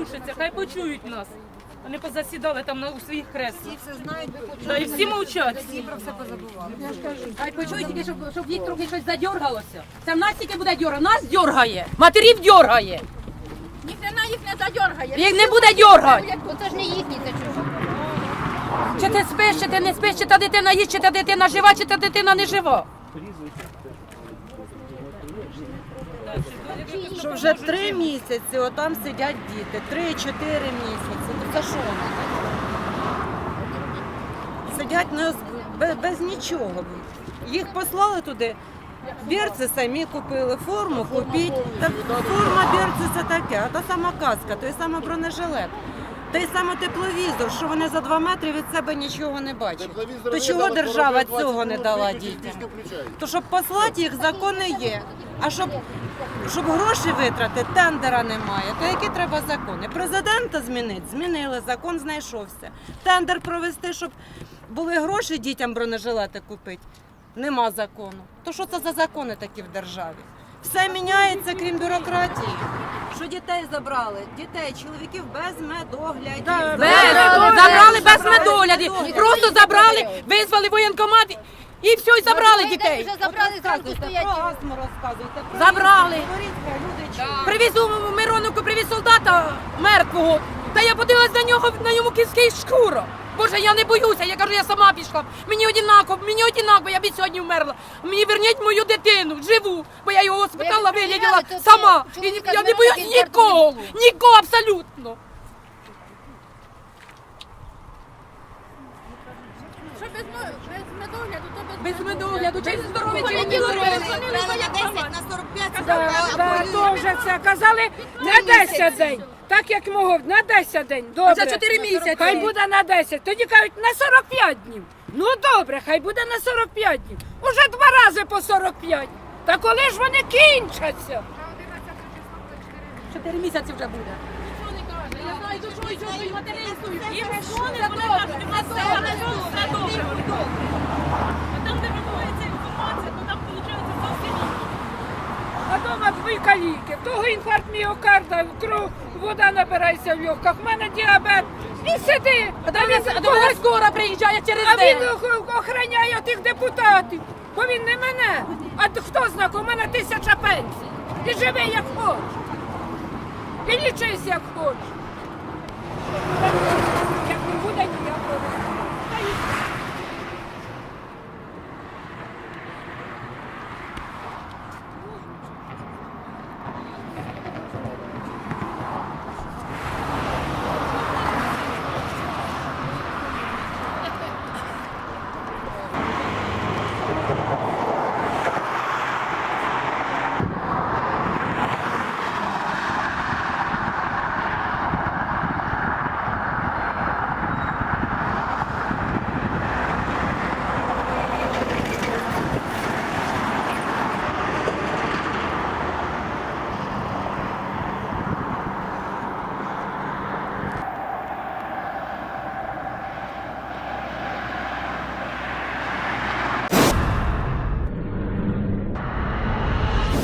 рушиться, хай почують нас. Вони позасідали там на у своїх креслах. Все знають, Да, і всі мовчать. всі про все позабували. Хай почують тільки, щоб, щоб їх трохи щось задергалося. Це в нас тільки буде дьорга. Нас дьоргає. Матерів дьоргає. Ніхрена їх не задергає. Їх не буде дьоргати. Це ж не їхні, це чужі. Чи ти спиш, чи ти не спиш, чи та дитина їсть, чи та дитина жива, чи та дитина не жива. Що вже три місяці отам сидять діти, три-чотири місяці. Ну це що? Сидять не, без, без нічого. Їх послали туди. Берці самі купили, форму купіть. Так форма берці це таке, а та сама каска, той самий бронежилет. Той самий тепловізор, що вони за два метри від себе нічого не бачать. То чого держава цього не дала дітям? То щоб послати їх, закони є. А щоб, щоб гроші витрати, тендера немає. То які треба закони? Президента змінити? Змінили, закон знайшовся. Тендер провести, щоб були гроші дітям бронежилети купити. Нема закону. То що це за закони такі в державі? Все міняється, крім бюрократії. Що дітей забрали? Дітей, чоловіків без медоглядів. Без, забрали без медогляді. Просто забрали, визвали воєнкомат і все, і забрали дітей. Вже забрали зранку Розказуйте стоять. про астму, розказуйте. Про Забрали. Говоріть, хай люди чують. Привіз у Мироновку, привіз солдата мертвого. Та я подивилась на нього, на йому кінський шкура. Боже, я не боюся, я кажу, я сама пішла. Мені одинаково, мені одинаково, я б і сьогодні вмерла. Мені верніть мою дитину, живу, бо я його спитала, ви вигляділа сама. І я не з боюсь нікого, нікого абсолютно. Що без, медогляду, то без, Без медогляду, через здоров'я, через Вони здоров'я. на 45 Да, да, то вже це казали на 10 день. Так як мого, на 10 день. Добре. За 4 місяці. Хай буде на 10. Тоді кажуть на 45 днів. Ну добре, хай буде на 45 днів. Уже два рази по 45. Та коли ж вони кінчаться? Чотири місяці вже буде. Я знаю, що що, що, і матері. Їм дзвонять, вони кажуть, «У нас все добре, все добре. А там, де дома каліки. В Того інфаркт міокарда, кров, вода набирається в легках. В мене діабет. І сиди. А до а до мене скоро приїжджає через А він день. він охороняє тих депутатів, бо він не мене. А хто знак, у мене тисяча пенсій. І живи як хочеш. І лічись як хочеш.